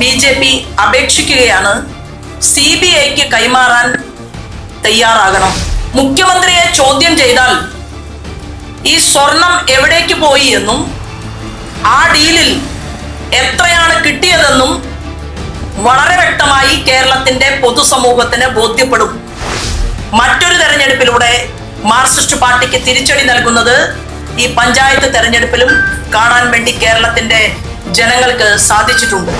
B J P അപേക്ഷിക്കുകയാണ്. C B ഐക്ക് കൈമാറാൻ തയ്യാറാകണം. മുഖ്യമന്ത്രിയെ ചോദ്യം ചെയ്താൽ ഈ സ്വർണം എവിടേക്ക് പോയി എന്നും ആ ഡീലിൽ എത്രയാണ് കിട്ടിയതെന്നും വളരെ വ്യക്തമായി കേരളത്തിന്റെ പൊതുസമൂഹത്തിന് ബോധ്യപ്പെടും. മറ്റൊരു തെരഞ്ഞെടുപ്പിലൂടെ മാർക്സിസ്റ്റ് പാർട്ടിക്ക് തിരിച്ചടി നൽകുന്നത് ഈ പഞ്ചായത്ത് തെരഞ്ഞെടുപ്പിലും കാണാൻ വേണ്ടി കേരളത്തിന്റെ ജനങ്ങൾക്ക് സാധിച്ചിട്ടുണ്ട്.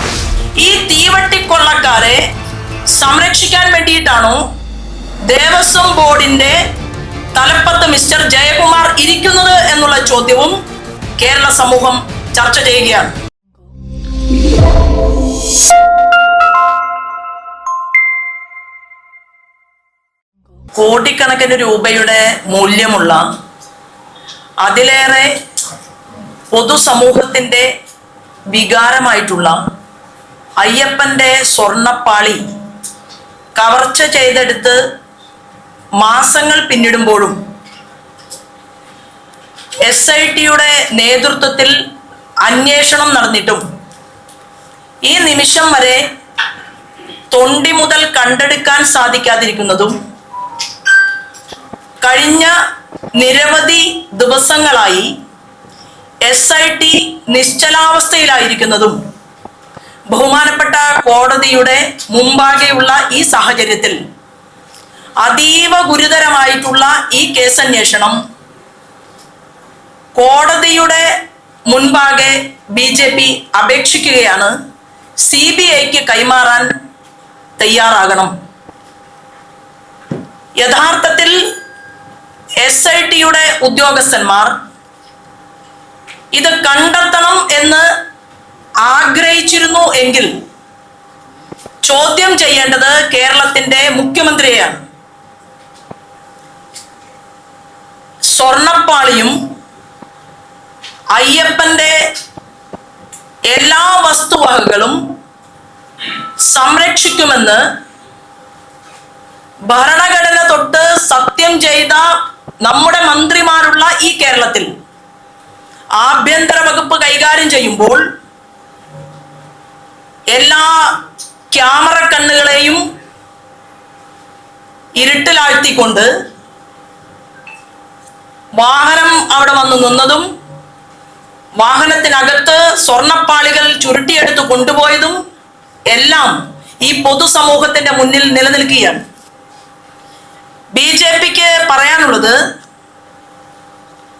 ഈ തീവട്ടിക്കൊള്ളക്കാരെ സംരക്ഷിക്കാൻ വേണ്ടിയിട്ടാണോ ദേവസ്വം ബോർഡിന്റെ തലപ്പത്ത് മിസ്റ്റർ ജയകുമാർ ഇരിക്കുന്നത് എന്നുള്ള ചോദ്യവും കേരള സമൂഹം ചർച്ച ചെയ്യുകയാണ്. കോടിക്കണക്കിന് രൂപയുടെ മൂല്യമുള്ള അതിലേറെ പൊതുസമൂഹത്തിന്റെ വികാരമായിട്ടുള്ള അയ്യപ്പന്റെ സ്വർണപ്പാളി കവർച്ച ചെയ്തെടുത്ത് മാസങ്ങൾ പിന്നിടുമ്പോഴും എസ് ഐ ടിയുടെ നേതൃത്വത്തിൽ അന്വേഷണം നടന്നിട്ടും ഈ നിമിഷം വരെ തൊണ്ടി മുതൽ കണ്ടെടുക്കാൻ സാധിക്കാതിരിക്കുന്നതും കഴിഞ്ഞ നിരവധി ദിവസങ്ങളായി എസ് ഐ ടി നിശ്ചലാവസ്ഥയിലായിരിക്കുന്നതും ബഹുമാനപ്പെട്ട കോടതിയുടെ മുമ്പാകെയുള്ള ഈ സാഹചര്യത്തിൽ അതീവ ഗുരുതരമായിട്ടുള്ള ഈ കേസന്വേഷണം കോടതിയുടെ മുൻപാകെ ബി ജെ പി അപേക്ഷിക്കുകയാണ്. സി ബി ഐക്ക് കൈമാറാൻ തയ്യാറാകണം. യഥാർത്ഥത്തിൽ എസ് ഐ ടിയുടെ ഉദ്യോഗസ്ഥന്മാർ ഇത് കണ്ടെത്തണം എന്ന് ആഗ്രഹിച്ചിരുന്നു എങ്കിൽ ചോദ്യം ചെയ്യേണ്ടത് കേരളത്തിന്റെ മുഖ്യമന്ത്രിയെയാണ്. സ്വർണപ്പാളിയും അയ്യപ്പന്റെ എല്ലാ വസ്തുവകകളും സംരക്ഷിക്കുമെന്ന് ഭരണഘടന തൊട്ട് സത്യം ചെയ്ത നമ്മുടെ മന്ത്രിമാരുള്ള ഈ കേരളത്തിൽ ആഭ്യന്തര വകുപ്പ് കൈകാര്യം ചെയ്യുമ്പോൾ എല്ലാ ക്യാമറ കണ്ണുകളെയും ഇരുട്ടിലാഴ്ത്തിക്കൊണ്ട് വാഹനം അവിടെ വന്ന് നിന്നതും വാഹനത്തിനകത്ത് സ്വർണപ്പാളികൾ ചുരുട്ടിയെടുത്ത് കൊണ്ടുപോയതും എല്ലാം ഈ പൊതുസമൂഹത്തിന്റെ മുന്നിൽ നിലനിൽക്കുകയാണ്. ബി ജെ പിക്ക് പറയാനുള്ളത്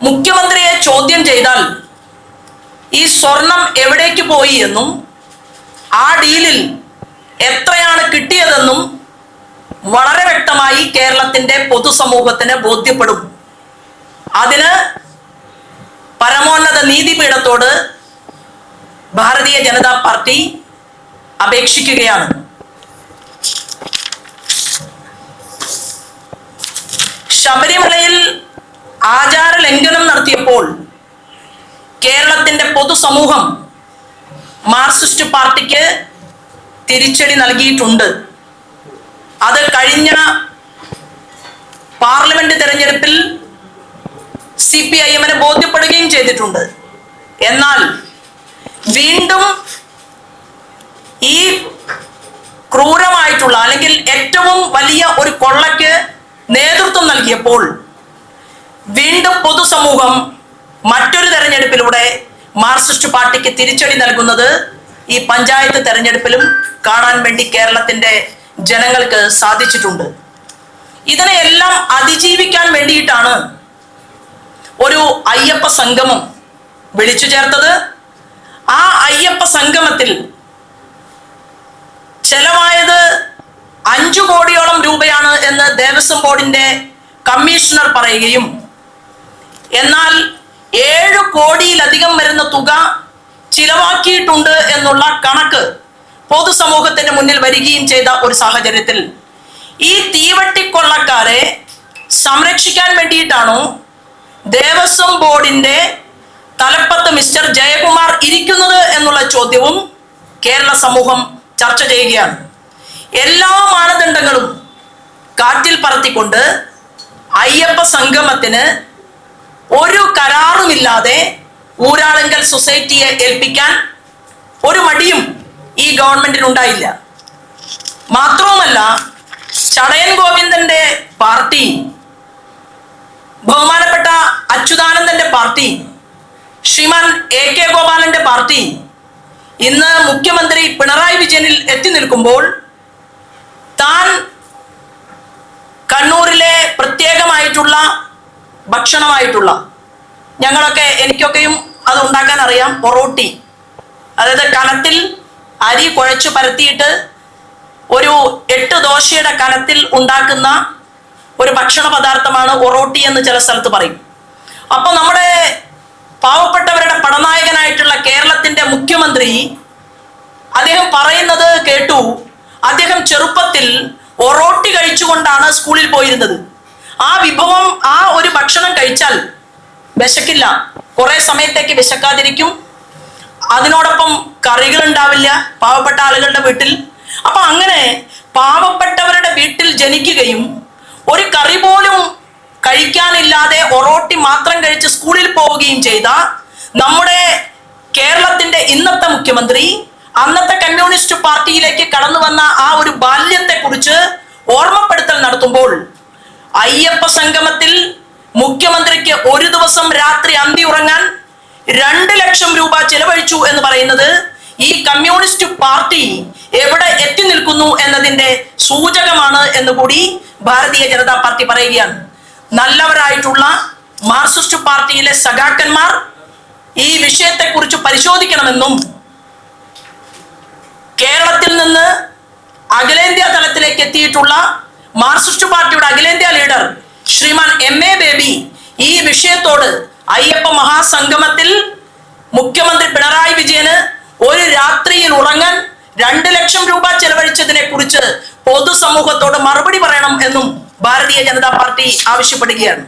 മുഖ്യമന്ത്രിയെ ചോദ്യം ചെയ്താൽ ഈ സ്വർണം എവിടേക്ക് പോയി എന്നും ആ ഡീലിൽ എത്രയാണ് കിട്ടിയതെന്നും വളരെ വ്യക്തമായി കേരളത്തിന്റെ പൊതുസമൂഹത്തിന് ബോധ്യപ്പെടും. അതിന് പരമോന്നത നീതിപീഠത്തോട് ഭാരതീയ ജനതാ പാർട്ടി അപേക്ഷിക്കുകയാണ്. ശബരിമലയിൽ ആചാര ലംഘനം നടത്തിയപ്പോൾ കേരളത്തിന്റെ പൊതുസമൂഹം മാർക്സിസ്റ്റ് പാർട്ടിക്ക് തിരിച്ചടി നൽകിയിട്ടുണ്ട്. അത് കഴിഞ്ഞ പാർലമെന്റ് തെരഞ്ഞെടുപ്പിൽ സി പി ഐ എമ്മിനെ ബോധ്യപ്പെടുകയും ചെയ്തിട്ടുണ്ട്. എന്നാൽ വീണ്ടും ഈ ക്രൂരമായിട്ടുള്ള അല്ലെങ്കിൽ ഏറ്റവും വലിയ ഒരു കൊള്ളയ്ക്ക് നേതൃത്വം നൽകിയപ്പോൾ വീണ്ടും പൊതുസമൂഹം മറ്റൊരു തെരഞ്ഞെടുപ്പിലൂടെ മാർക്സിസ്റ്റ് പാർട്ടിക്ക് തിരിച്ചടി നൽകുന്നത് ഈ പഞ്ചായത്ത് തെരഞ്ഞെടുപ്പിലും കാണാൻ വേണ്ടി കേരളത്തിന്റെ ജനങ്ങൾക്ക് സാധിച്ചിട്ടുണ്ട്. ഇതിനെയെല്ലാം അതിജീവിക്കാൻ വേണ്ടിയിട്ടാണ് ഒരു അയ്യപ്പ സംഗമം വിളിച്ചു ചേർത്തത്. ആ അയ്യപ്പ സംഗമത്തിൽ ചെലവായത് അഞ്ചു കോടിയോളം രൂപയാണ് എന്ന് ദേവസ്വം ബോർഡിന്റെ കമ്മീഷണർ പറയുകയും എന്നാൽ ഏഴ് കോടിയിലധികം വരുന്ന തുക ചിലവാക്കിയിട്ടുണ്ട് എന്നുള്ള കണക്ക് പൊതുസമൂഹത്തിന്റെ മുന്നിൽ വരികയും ചെയ്ത ഒരു സാഹചര്യത്തിൽ ഈ തീവട്ടിക്കൊള്ളക്കാരെ സംരക്ഷിക്കാൻ വേണ്ടിയിട്ടാണോ ദേവസ്വം ബോർഡിന്റെ തലപ്പത്ത് മിസ്റ്റർ ജയകുമാർ ഇരിക്കുന്നത് എന്നുള്ള ചോദ്യവും കേരള സമൂഹം ചർച്ച ചെയ്യുകയാണ്. എല്ലാ മാനദണ്ഡങ്ങളും കാറ്റിൽ പറത്തിക്കൊണ്ട് അയ്യപ്പ സംഗമത്തിന് ഒരു കരാറുമില്ലാതെ ഊരാളുങ്കൽ സൊസൈറ്റിയെ ഏൽപ്പിക്കാൻ ഒരു മടിയും ഈ ഗവൺമെന്റിന് ഉണ്ടായില്ല മാത്രവുമല്ല ചടയൻ ഗോവിന്ദന്റെ പാർട്ടി ബഹുമാനപ്പെട്ട അച്യുതാനന്ദന്റെ പാർട്ടി ശ്രീമാൻ എ കെ ഗോപാലന്റെ പാർട്ടി ഇന്ന് മുഖ്യമന്ത്രി പിണറായി വിജയനിൽ എത്തി നിൽക്കുമ്പോൾ താൻ കണ്ണൂരിലെ പ്രത്യേകമായിട്ടുള്ള ഭക്ഷണമായിട്ടുള്ള. ഞങ്ങളൊക്കെ എനിക്കൊക്കെയും അത് ഉണ്ടാക്കാൻ അറിയാം പൊറോട്ടി. അതായത് കനത്തിൽ അരി കുഴച്ച് പരത്തിയിട്ട് ഒരു എട്ട് ദോശയുടെ കനത്തിൽ ഉണ്ടാക്കുന്ന ഒരു ഭക്ഷണ പദാർത്ഥമാണ് ഒറോട്ടി എന്ന് ചില സ്ഥലത്ത് പറയും. അപ്പോൾ നമ്മുടെ പാവപ്പെട്ടവരുടെ പടനായകനായിട്ടുള്ള കേരളത്തിന്റെ മുഖ്യമന്ത്രി അദ്ദേഹം പറയുന്നത് കേട്ടു. അദ്ദേഹം ചെറുപ്പത്തിൽ ഒറോട്ടി കഴിച്ചുകൊണ്ടാണ് സ്കൂളിൽ പോയിരുന്നത്. ആ വിഭവം ആ ഒരു ഭക്ഷണം കഴിച്ചാൽ വിശക്കില്ല. കുറെ സമയത്തേക്ക് വിശക്കാതിരിക്കും. അതിനോടൊപ്പം കറികൾ ഉണ്ടാവില്ല പാവപ്പെട്ട ആളുകളുടെ വീട്ടിൽ. അപ്പൊ അങ്ങനെ പാവപ്പെട്ടവരുടെ വീട്ടിൽ ജനിക്കുകയും ഒരു കറി പോലും കഴിക്കാനില്ലാതെ ഒറോട്ടി മാത്രം കഴിച്ച് സ്കൂളിൽ പോവുകയും ചെയ്ത നമ്മുടെ കേരളത്തിന്റെ ഇന്നത്തെ മുഖ്യമന്ത്രി അന്നത്തെ കമ്മ്യൂണിസ്റ്റ് പാർട്ടിയിലേക്ക് കടന്നു വന്ന ആ ഒരു ബാല്യത്തെ കുറിച്ച് ഓർമ്മപ്പെടുത്തൽ നടത്തുമ്പോൾ അയ്യപ്പ സംഗമത്തിൽ മുഖ്യമന്ത്രിക്ക് ഒരു ദിവസം രാത്രി അന്തി ഉറങ്ങാൻ രണ്ട് ലക്ഷം രൂപ ചെലവഴിച്ചു എന്ന് പറയുന്നത് ഈ കമ്മ്യൂണിസ്റ്റ് പാർട്ടി എവിടെ എത്തി നിൽക്കുന്നു എന്നതിന്റെ സൂചകമാണ് എന്ന് കൂടി ഭാരതീയ ജനതാ പാർട്ടി പറയുകയാണ്. നല്ലവരായിട്ടുള്ള മാർക്സിസ്റ്റ് പാർട്ടിയിലെ സഖാക്കന്മാർ ഈ വിഷയത്തെക്കുറിച്ച് പരിശോധിക്കണമെന്നും കേരളത്തിൽ നിന്ന് അഖിലേന്ത്യാ തലത്തിലേക്ക് എത്തിയിട്ടുള്ള മാർക്സിസ്റ്റ് പാർട്ടിയുടെ അഖിലേന്ത്യാ ലീഡർ ശ്രീമാൻ എം എ ബേബി ഈ വിഷയത്തോട് അയ്യപ്പ മഹാസംഗമത്തിൽ മുഖ്യമന്ത്രി പിണറായി വിജയന് ഒരു രാത്രിയിൽ ഉറങ്ങാൻ രണ്ട് ലക്ഷം രൂപ ചെലവഴിച്ചതിനെ കുറിച്ച് പൊതുസമൂഹത്തോട് മറുപടി പറയണം എന്നും ഭാരതീയ ജനതാ പാർട്ടി ആവശ്യപ്പെടുകയാണ്.